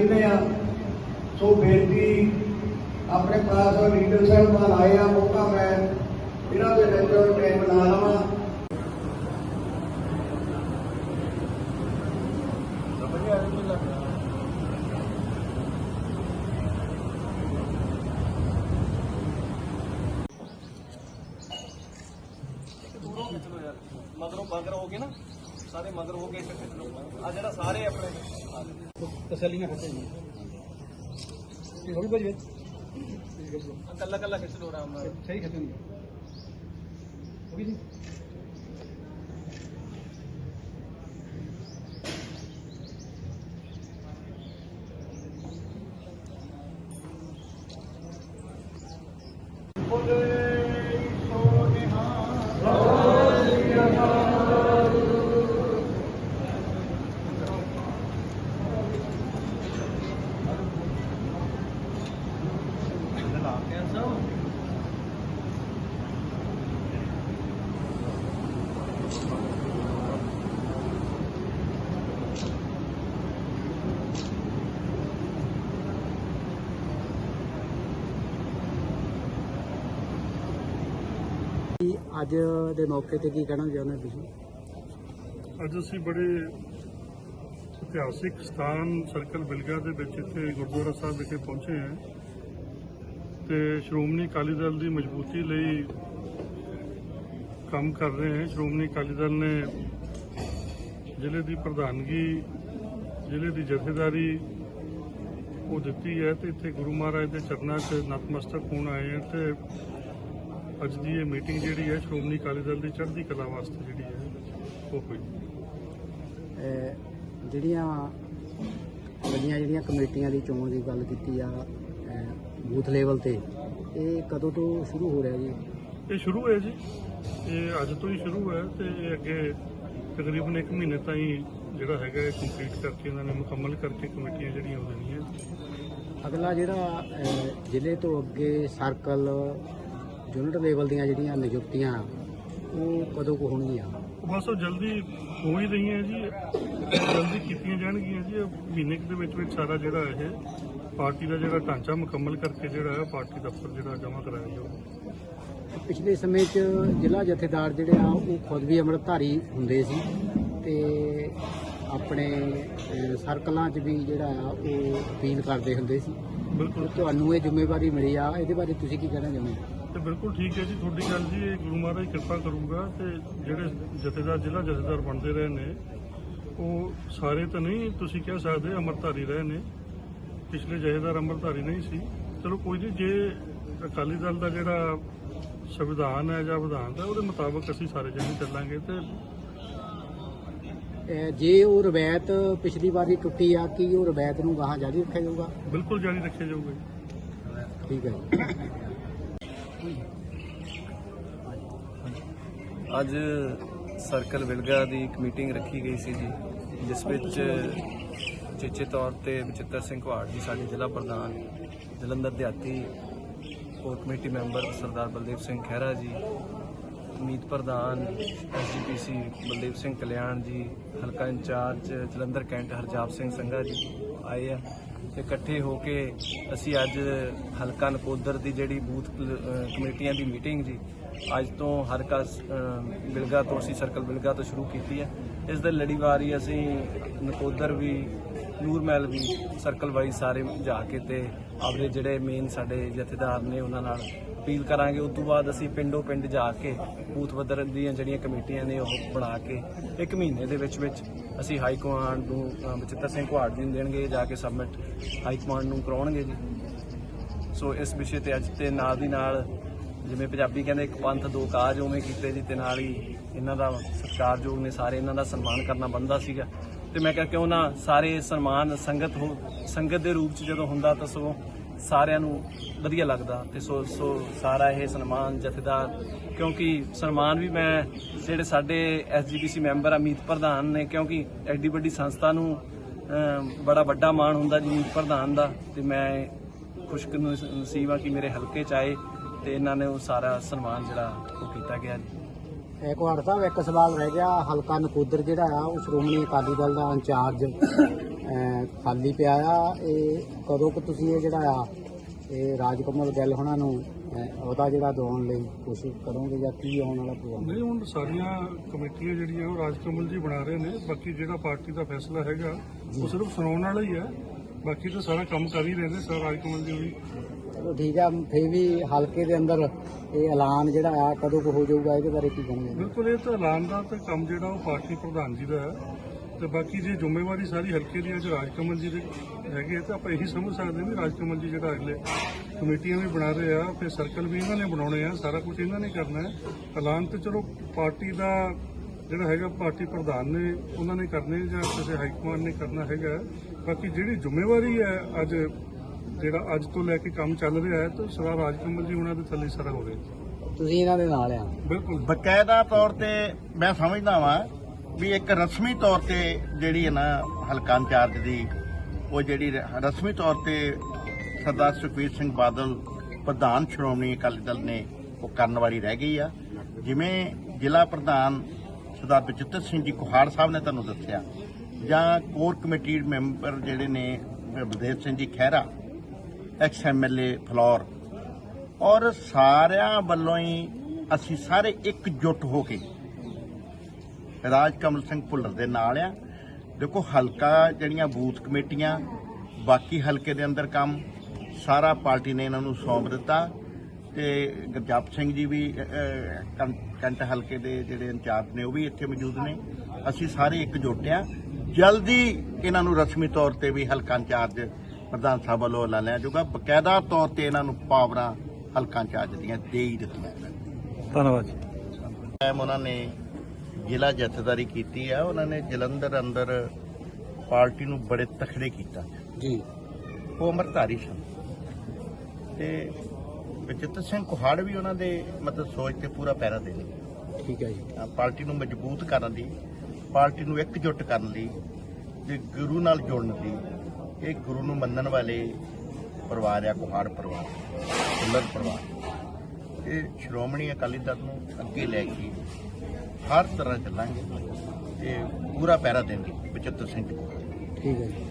ਚਾਹੀਦੇ ਆ। ਸੋ ਬੇਨਤੀ ਆਪਣੇ ਪਾਸ ਲੀਡਰ ਸਾਹਿਬਾਨ ਆਏ ਆ, ਮੌਕਾ ਮੈਂ ਇਹਨਾਂ ਦੇ ਵਿੱਚ ਟਾਈਮ ਲਾ ਲਵਾਂ। ਮਗਰੋਂ ਮਗਰ ਹੋ ਗਏ ਨਾ, ਸਾਰੇ ਮਗਰ ਹੋ ਗਏ ਇੱਕ ਆ ਜਿਹੜਾ ਸਾਰੇ ਆਪਣੇ ਤਸੱਲੀਆਂ ਖੱਟੇ ਜੀ ਇਹ ਕੱਲਾ ਕੱਲਾ ਆਰਾਮ ਨਾਲ ਸਹੀ ਖੱਟੇ ਨਹੀਂ ਹੋ ਗਈ ਜੀ? ਅੱਜ ਦੇ ਮੌਕੇ ਤੇ ਕੀ ਕਹਿਣਾ ਚਾਹੁੰਦੇ ਤੁਸੀਂ? ਅੱਜ ਅਸੀਂ ਬੜੇ ਇਤਿਹਾਸਿਕ ਸਥਾਨ ਸਰਕਲ ਬਿਲਗਾ ਦੇ ਵਿੱਚ ਇੱਥੇ ਗੁਰਦੁਆਰਾ ਸਾਹਿਬ ਵਿਖੇ ਪਹੁੰਚੇ ਹਾਂ। ਤੇ ਸ਼੍ਰੋਮਣੀ ਅਕਾਲੀ ਦਲ ਦੀ ਮਜ਼ਬੂਤੀ ਲਈ ਕੰਮ ਕਰ ਰਹੇ ਹਾਂ। ਸ਼੍ਰੋਮਣੀ ਅਕਾਲੀ ਦਲ ਨੇ ਜ਼ਿਲ੍ਹੇ ਦੀ ਪ੍ਰਧਾਨਗੀ, ਜ਼ਿਲ੍ਹੇ ਦੀ ਜਥੇਦਾਰੀ ਉਹ ਦਿੱਤੀ ਹੈ ਤੇ ਇੱਥੇ ਗੁਰੂ ਮਹਾਰਾਜ ਦੇ ਚਰਨਾਂ 'ਚ ਨਤਮਸਤਕ ਹੋਣ ਆਏ ਹਾਂ ਤੇ ਅੱਜ ਦੀ ਇਹ ਮੀਟਿੰਗ ਜਿਹੜੀ ਹੈ ਸ਼੍ਰੋਮਣੀ ਅਕਾਲੀ ਦਲ ਦੀ ਚੜ੍ਹਦੀ ਕਲਾ ਵਾਸਤੇ ਜਿਹੜੀ ਹੈ ਉਹ ਹੋਈ। ਅਹ ਜਿਹੜੀਆਂ ਵੱਡੀਆਂ ਜਿਹੜੀਆਂ ਕਮੇਟੀਆਂ ਦੀ ਚੋਣ ਦੀ ਗੱਲ ਕੀਤੀ ਆ ਬੂਥ ਲੈਵਲ ਤੇ ਇਹ ਕਦੋਂ ਤੋਂ ਸ਼ੁਰੂ ਹੋ ਰਿਹਾ ਜੀ? ਇਹ ਸ਼ੁਰੂ ਹੈ ਜੀ। ਇਹ ਅੱਜ ਤੋਂ ਹੀ ਸ਼ੁਰੂ ਹੈ ਤੇ ਇਹ ਅੱਗੇ ਤਕਰੀਬਨ 1 ਮਹੀਨੇ ਤਾਈਂ ਜਿਹੜਾ ਹੈਗਾ ਇਹ ਕੰਪਲੀਟ ਕਰਕੇ ਇਹਨਾਂ ਨੇ ਮੁਕੰਮਲ ਕਰਕੇ ਕਮੇਟੀਆਂ ਜਿਹੜੀਆਂ ਹੋ ਜਾਣੀਆਂ ਅਗਲਾ ਜਿਹੜਾ ਅਹ ਜ਼ਿਲ੍ਹੇ ਤੋਂ ਅੱਗੇ ਸਰਕਲ ਯੂਨਿਟ ਲੈਵਲ ਦੀਆਂ ਜਿਹੜੀਆਂ ਨਿਯੁਕਤੀਆਂ ਉਹ ਕਦੋਂ ਕੁ ਹੋਣਗੀਆਂ? ਬਸ ਉਹ ਜਲਦੀ ਹੋ ਹੀ ਰਹੀਆਂ ਜੀ। ਜਲਦੀ ਕੀਤੀਆਂ ਜਾਣਗੀਆਂ ਜੀ। ਮਹੀਨੇ ਕੁ ਦੇ ਵਿੱਚ ਵਿੱਚ ਸਾਰਾ ਜਿਹੜਾ ਇਹ ਪਾਰਟੀ ਦਾ ਜਿਹੜਾ ਢਾਂਚਾ ਮੁਕੰਮਲ ਕਰਕੇ ਜਿਹੜਾ ਹੈ ਪਾਰਟੀ ਦਫ਼ਤਰ ਜਿਹੜਾ ਜਮ੍ਹਾਂ ਕਰਾਇਆ ਜਾਊਗਾ। ਪਿਛਲੇ ਸਮੇਂ 'ਚ ਜ਼ਿਲ੍ਹਾ ਜਥੇਦਾਰ ਜਿਹੜੇ ਆ ਉਹ ਖੁਦ ਵੀ ਅੰਮ੍ਰਿਤਧਾਰੀ ਹੁੰਦੇ ਸੀ ਤੇ ਆਪਣੇ ਸਰਕਲਾਂ 'ਚ ਵੀ ਜਿਹੜਾ ਆ ਉਹ ਅਪੀਲ ਕਰਦੇ ਹੁੰਦੇ ਸੀ। ਬਿਲਕੁਲ। ਤੁਹਾਨੂੰ ਇਹ ਜ਼ਿੰਮੇਵਾਰੀ ਮਿਲੀ ਆ ਇਹਦੇ ਬਾਰੇ ਤੁਸੀਂ ਕੀ ਕਹਿਣਾ ਚਾਹੁੰਦੇ ਹੋ? ਤੇ ਬਿਲਕੁਲ ਠੀਕ ਹੈ ਜੀ ਤੁਹਾਡੀ ਗੱਲ ਜੀ ਇਹ ਗੁਰੂ ਮਹਾਰਾਜ ਕਿਰਪਾ ਕਰੂਗਾ ਤੇ ਜਿਹੜੇ ਜਥੇਦਾਰ ਜ਼ਿਲ੍ਹਾ ਜਥੇਦਾਰ ਬਣਦੇ ਰਹੇ ਨੇ ਉਹ ਸਾਰੇ ਤਾਂ ਨਹੀਂ ਤੁਸੀਂ ਕਹਿ ਸਕਦੇ ਅੰਮ੍ਰਿਤਧਾਰੀ ਰਹੇ ਨੇ। ਪਿਛਲੇ ਜਥੇਦਾਰ ਅੰਮ੍ਰਿਤਧਾਰੀ ਨਹੀਂ ਸੀ। ਚਲੋ ਕੋਈ ਨਹੀਂ ਜੇ ਅਕਾਲੀ ਦਲ ਦਾ ਜਿਹੜਾ ਸੰਵਿਧਾਨ ਹੈ ਜਾਂ ਵਿਧਾਨ ਹੈ ਉਹਦੇ ਮੁਤਾਬਕ ਅਸੀਂ ਸਾਰੇ ਜਣੇ ਚੱਲਾਂਗੇ ਤੇ ਜੇ ਉਹ ਰਵਾਇਤ ਪਿਛਲੀ ਵਾਰੀ ਟੁੱਟੀ ਆ ਕੀ ਉਹ ਰਵਾਇਤ ਨੂੰ ਗਾਹਾਂ ਜਾਰੀ ਰੱਖਿਆ ਜਾਊਗਾ? ਬਿਲਕੁਲ ਜਾਰੀ ਰੱਖਿਆ ਜਾਊਗਾ ਠੀਕ ਹੈ ਅੱਜ ਸਰਕਲ ਵਿਲਗਾ ਦੀ ਇੱਕ ਮੀਟਿੰਗ ਰੱਖੀ ਗਈ ਸੀ ਜੀ, ਜਿਸ ਵਿੱਚ ਚੇਚੇ ਤੌਰ ਤੇ ਬਚਿੱਤਰ ਸਿੰਘ ਘਵਾੜ ਜੀ ਸਾਡੇ ਜ਼ਿਲ੍ਹਾ ਪ੍ਰਧਾਨ, ਜਲੰਧਰ ਦਿਹਾਤੀ core committee member Sardar Baldev Singh Khaira ji, ਮੀਤ ਪ੍ਰਧਾਨ ਐਸਜੀਪੀਸੀ ਬਲਦੇਵ ਸਿੰਘ ਕਲਿਆਣ ਜੀ, ਹਲਕਾ ਇੰਚਾਰਜ ਜਲੰਧਰ ਕੈਂਟ ਹਰਜਾਪ ਸਿੰਘ ਸੰਘਾ ਜੀ ਆਏ ਆ। ਤੇ ਇਕੱਠੇ ਹੋ ਕੇ ਅਸੀਂ ਅੱਜ ਹਲਕਾ ਨਕੋਦਰ ਦੀ ਜਿਹੜੀ ਬੂਥ ਕ- ਕਮੇਟੀਆਂ ਦੀ ਮੀਟਿੰਗ ਜੀ, ਅੱਜ ਤੋਂ ਹਲਕਾ ਬਿਲਗਾ ਤੋਂ ਅਸੀਂ ਸਰਕਲ ਬਿਲਗਾ ਤੋਂ ਸ਼ੁਰੂ ਕੀਤੀ ਹੈ। ਇਸ ਦੇ ਲੜੀਵਾਰੀ ਅਸੀਂ ਨਕੋਦਰ ਵੀ ਨੂਰਮਹਿਲ ਵੀ ਸਰਕਲ ਵਾਈਜ਼ ਸਾਰੇ ਜਾ ਕੇ ਤੇ ਆਪਣੇ ਜਿਹੜੇ ਮੇਨ ਸਾਡੇ ਜਥੇਦਾਰ ਨੇ ਉਹਨਾਂ ਨਾਲ ਅਪੀਲ ਕਰਾਂਗੇ। ਉਸ ਤੋਂ ਬਾਅਦ ਅਸੀਂ ਪਿੰਡੋਂ ਪਿੰਡ ਜਾ ਕੇ ਬੂਥ ਪੱਧਰ ਦੀਆਂ ਜਿਹੜੀਆਂ ਕਮੇਟੀਆਂ ਨੇ ਉਹ ਬਣਾ ਕੇ ਇੱਕ ਮਹੀਨੇ ਦੇ ਵਿੱਚ ਵਿੱਚ ਅਸੀਂ ਹਾਈ ਕਮਾਂਡ ਨੂੰ ਬਚਿੱਤਰ ਸਿੰਘ ਘਵਾੜ ਜੀ ਦੇਣਗੇ, ਜਾ ਕੇ ਸਬਮਿਟ ਹਾਈ ਕਮਾਂਡ ਨੂੰ ਕਰਾਉਣਗੇ ਜੀ। ਸੋ ਇਸ ਵਿਸ਼ੇ ਤੇ ਅੱਜ ਤੇ ਨਾਲ ਦੀ ਨਾਲ ਜਿਵੇਂ ਪੰਜਾਬੀ ਕਹਿੰਦੇ ਇੱਕ ਪੰਥ ਦੋ ਕਾਜ ਉਵੇਂ ਕੀਤੇ ਜੀ, ਤੇ ਨਾਲ ਹੀ ਇਹਨਾਂ ਦਾ ਸਤਿਕਾਰਯੋਗ ਨੇ ਸਾਰੇ ਇਹਨਾਂ ਦਾ ਸਨਮਾਨ ਕਰਨਾ ਬੰਦਾ ਸੀਗਾ। ਤੇ ਮੈਂ ਕਿਹਾ ਕਿਉਂ ਨਾ ਸਾਰੇ ਸਨਮਾਨ ਸੰਗਤ ਹੋ ਸੰਗਤ ਦੇ ਰੂਪ ਚ ਜਦੋਂ ਹੁੰਦਾ ਤਾਂ ਸੋ ਸਾਰਿਆਂ ਨੂੰ ਵਧੀਆ ਲੱਗਦਾ ਤੇ ਸੋ ਸੋ ਸਾਰਾ ਇਹ ਸਨਮਾਨ ਜਥੇਦਾਰ। ਕਿਉਂਕਿ ਸਨਮਾਨ ਵੀ ਮੈਂ ਜਿਹੜੇ ਸਾਡੇ ਐਸਜੀਪੀਸੀ ਮੈਂਬਰ ਅਮੀਤ ਪ੍ਰਧਾਨ ਨੇ, ਕਿਉਂਕਿ ਐਡੀ ਵੱਡੀ ਸੰਸਥਾ ਨੂੰ ਬੜਾ ਵੱਡਾ ਮਾਣ ਹੁੰਦਾ ਜੀ ਮੀਤ ਪ੍ਰਧਾਨ ਦਾ ਤੇ ਮੈਂ ਖੁਸ਼ਕ ਨਸੀਬ ਆ ਕਿ ਮੇਰੇ ਹਲਕੇ ਚ ਆਏ ਤੇ ਇਹਨਾਂ ਨੇ ਉਹ ਸਾਰਾ ਸਨਮਾਨ ਜਿਹੜਾ ਉਹ ਕੀਤਾ ਗਿਆ ਜੀ। ਕੁਹਾੜ ਸਾਹਿਬ ਇੱਕ ਸਵਾਲ ਰਹਿ ਗਿਆ ਹਲਕਾ ਨਕੋਦਰ ਜਿਹੜਾ ਆ ਉਹ ਸ਼੍ਰੋਮਣੀ ਅਕਾਲੀ ਦਲ ਦਾ ਇੰਚਾਰਜ ਖਾਲੀ ਪਿਆ ਆ। ਇਹ ਕਦੋਂ ਕੁ ਤੁਸੀਂ ਇਹ ਜਿਹੜਾ ਆ ਇਹ ਰਾਜਕਮਲ ਗਿੱਲ ਹੋਣਾ ਨੂੰ ਉਹਦਾ ਜਿਹੜਾ ਦਿਵਾਉਣ ਲਈ ਕੋਸ਼ਿਸ਼ ਕਰੋਗੇ ਜਾਂ ਕੀ ਆਉਣ ਵਾਲਾ ਪ੍ਰੋਗਰਾਮ? ਨਹੀਂ ਹੁਣ ਸਾਰੀਆਂ ਕਮੇਟੀਆਂ ਜਿਹੜੀਆਂ ਉਹ ਰਾਜਕਮਲ ਜੀ ਬਣਾ ਰਹੇ ਨੇ ਬਾਕੀ ਜਿਹੜਾ ਪਾਰਟੀ ਦਾ ਫੈਸਲਾ ਹੈਗਾ ਉਹ ਸਿਰਫ ਸੁਣਾਉਣ ਵਾਲਾ ਹੀ ਹੈ। ਬਾਕੀ ਤਾਂ ਸਾਰਾ ਕੰਮ ਕਰ ਹੀ ਰਹੇ ਨੇ ਸਰ ਰਾਜਕਮਲ ਜੀ ਵੀ। ਚਲੋ ਠੀਕ ਆ, ਫੇਰ ਵੀ ਹਲਕੇ ਦੇ ਅੰਦਰ ਇਹ ਐਲਾਨ ਜਿਹੜਾ ਆ, ਕਦੋਂ ਕੁ ਹੋ ਜਾਊਗਾ, ਇਹਦੇ ਬਾਰੇ ਕੀ ਕਹੋਗੇ ਬਿਲਕੁਲ, ਇਹ ਤਾਂ ਐਲਾਨ ਦਾ ਤਾਂ ਕੰਮ ਜਿਹੜਾ ਉਹ ਪਾਰਟੀ ਪ੍ਰਧਾਨ ਜੀ ਦਾ ਹੈ। ਤੇ ਬਾਕੀ ਜੇ ਜ਼ਿੰਮੇਵਾਰੀ ਸਾਰੀ ਹਲਕੇ ਦੀ ਅੱਜ ਰਾਜਕਮਲ ਜੀ ਦੇ ਹੈਗੇ ਆ, ਤਾਂ ਆਪਾਂ ਇਹੀ ਸਮਝ ਸਕਦੇ ਹਾਂ ਵੀ ਰਾਜਕਮਲ ਜੀ ਜਿਹੜਾ ਅਗਲੇ ਕਮੇਟੀਆਂ ਵੀ ਬਣਾ ਰਹੇ ਆ, ਫਿਰ ਸਰਕਲ ਵੀ ਇਹਨਾਂ ਨੇ ਬਣਾਉਣੇ ਆ, ਸਾਰਾ ਕੁਝ ਇਹਨਾਂ ਨੇ ਕਰਨਾ ਹੈ। ਐਲਾਨ ਤੇ ਚਲੋ ਪਾਰਟੀ ਦਾ ਜਿਹੜਾ ਹੈਗਾ, ਪਾਰਟੀ ਪ੍ਰਧਾਨ ਨੇ ਉਹਨਾਂ ਨੇ ਕਰਨੇ ਜਾਂ ਕਿਸੇ ਹਾਈ ਕਮਾਂਡ ਨੇ ਕਰਨਾ ਹੈਗਾ ਬਾਕੀ ਜਿਹੜੀ ਜ਼ਿੰਮੇਵਾਰੀ ਹੈ, ਅੱਜ ਜਿਹੜਾ ਅੱਜ ਤੋਂ ਲੈ ਕੇ ਕੰਮ ਚੱਲ ਰਿਹਾ ਹੈ ਤਾਂ ਸਰਦਾਰ ਰਾਜਕਮਲ ਜੀ ਉਹਨਾਂ ਦੇ ਥੱਲੇ ਸਾਰਾ ਹੋ ਰਿਹਾ ਤੁਸੀਂ ਇਹਨਾਂ ਦੇ ਨਾਲ ਆ। ਬਿਲਕੁਲ। ਬਕਾਇਦਾ ਤੌਰ ਤੇ ਮੈਂ ਸਮਝਦਾ ਵਾਂ ਵੀ ਇੱਕ ਰਸਮੀ ਤੌਰ ਤੇ ਜਿਹੜੀ ਹੈ ਨਾ ਹਲਕਾ ਇੰਚਾਰਜ ਦੀ ਉਹ ਜਿਹੜੀ ਰ- ਰਸਮੀ ਤੌਰ ਤੇ ਸਰਦਾਰ ਸੁਖਬੀਰ ਸਿੰਘ ਬਾਦਲ ਪ੍ਰਧਾਨ ਸ਼੍ਰੋਮਣੀ ਅਕਾਲੀ ਦਲ ਨੇ ਉਹ ਕਰਨ ਵਾਲੀ ਰਹਿ ਗਈ ਆ। ਜਿਵੇਂ ਜ਼ਿਲ੍ਹਾ ਪ੍ਰਧਾਨ ਸਰਦਾਰ ਬਚਿੱਤਰ ਸਿੰਘ ਜੀ ਕੁਹਾੜ ਸਾਹਿਬ ਨੇ ਤੁਹਾਨੂੰ ਦੱਸਿਆ ਜਾਂ ਕੋਰ ਕਮੇਟੀ ਮੈਂਬਰ ਜਿਹੜੇ ਨੇ Baldev Singh ji Khaira ex MLA floor ਔਰ ਸਾਰਿਆਂ ਵੱਲੋਂ ਹੀ ਅਸੀਂ ਸਾਰੇ ਇਕਜੁੱਟ ਹੋ ਕੇ ਰਾਜ ਕਮਲ ਸਿੰਘ ਭੁੱਲਰ ਦੇ ਨਾਲ ਆ। ਦੇਖੋ, ਹਲਕਾ ਜਿਹੜੀਆਂ ਬੂਥ ਕਮੇਟੀਆਂ, ਬਾਕੀ ਹਲਕੇ ਦੇ ਅੰਦਰ ਕੰਮ, ਸਾਰਾ ਪਾਰਟੀ ਨੇ ਇਹਨਾਂ ਨੂੰ ਸੌਂਪ ਦਿੱਤਾ। ਤੇ ਗੁਰਜਪ ਸਿੰਘ ਜੀ ਵੀ ਕੰਟ ਹਲਕੇ ਦੇ ਜਿਹੜੇ ਇੰਚਾਰਜ ਨੇ ਉਹ ਵੀ ਇੱਥੇ ਮੌਜੂਦ ਨੇ। ਅਸੀਂ ਸਾਰੇ ਇਕਜੁੱਟ ਆ। ਜਲਦੀ ਇਹਨਾਂ ਨੂੰ ਰਸਮੀ ਤੌਰ ਤੇ ਵੀ ਹਲਕਾ ਇੰਚਾਰਜ ਪ੍ਰਧਾਨ ਸਾਹਿਬ ਵੱਲੋਂ ਐਲਾਨਿਆ ਜਾਊਗਾ। ਬਕਾਇਦਾ ਤੌਰ ਤੇ ਇਹਨਾਂ ਨੂੰ ਪਾਵਰਾਂ ਹਲਕਾ ਇੰਚਾਰਜ ਦੀਆਂ ਦੇ ਹੀ ਦਿੱਤੀਆਂ ਧੰਨਵਾਦ ਜੀ। ਟਾਈਮ ਉਹਨਾਂ ਨੇ ਜ਼ਿਲ੍ਹਾ ਜਥੇਦਾਰੀ ਕੀਤੀ ਆ ਉਹਨਾਂ ਨੇ ਜਲੰਧਰ ਅੰਦਰ ਪਾਰਟੀ ਨੂੰ ਬੜੇ ਤਖੜੇ ਕੀਤਾ। ਜੀ। ਉਹ ਅਮਰਧਾਰੀ ਸਨ। ਤੇ ਬਚਿੱਤਰ ਸਿੰਘ ਕੁਹਾੜ ਵੀ ਉਹਨਾਂ ਦੇ ਮਤਲਬ ਸੋਚ ਤੇ ਪੂਰਾ ਪੈਰਾ ਦੇ ਠੀਕ ਹੈ ਜੀ। ਪਾਰਟੀ ਨੂੰ ਮਜ਼ਬੂਤ ਕਰਨ ਲਈ ਪਾਰਟੀ ਨੂੰ ਇਕਜੁੱਟ ਕਰਨ ਲਈ ਤੇ ਗੁਰੂ ਨਾਲ ਜੁੜਨ ਲਈ ਇਹ ਗੁਰੂ ਨੂੰ ਮੰਨਣ ਵਾਲੇ ਪਰਿਵਾਰ ਆ ਕੁਹਾੜ ਪਰਿਵਾਰ ਫੁੱਲਰ ਪਰਿਵਾਰ। ਇਹ ਸ਼੍ਰੋਮਣੀ ਅਕਾਲੀ ਦਲ ਨੂੰ ਅੱਗੇ ਲੈ ਕੇ ਹਰ ਤਰ੍ਹਾਂ ਚੱਲਾਂਗੇ ਤੇ ਪੂਰਾ ਪੈਰਾ ਦੇਣਗੇ ਬਚਿੱਤਰ ਸਿੰਘ ਕੁਹਾੜ ਠੀਕ ਹੈ ਜੀ।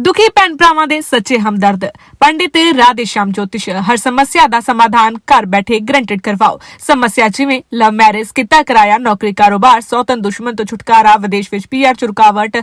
ਦੁਖੀ ਭੈਣ ਭਰਾਵਾਂ ਦੇ ਸੱਚੇ ਹਮਦਰਦ। ਪੰਡਿਤ ਰਾਧੇ ਸ਼ਾਮ ਜੋਤਿਸ਼ ਹਰ ਸਮੱਸਿਆ ਦਾ ਸਮਾਧਾਨ ਘਰ ਬੈਠੇ ਗਰੰਟਡ ਕਰਵਾਓ। ਸਮੱਸਿਆ ਜਿਵੇਂ ਲਵ ਮੈਰਿਜ ਕਿੱਤਾ ਕਰਾਇਆ ਨੌਕਰੀ ਕਾਰੋਬਾਰ ਸੌਤਨ ਦੁਸ਼ਮਣ ਤੋਂ ਛੁਟਕਾਰਾ ਵਿਦੇਸ਼ ਵਿੱਚ ਪੀਆਰ ਚ ਰੁਕਾਵਟ।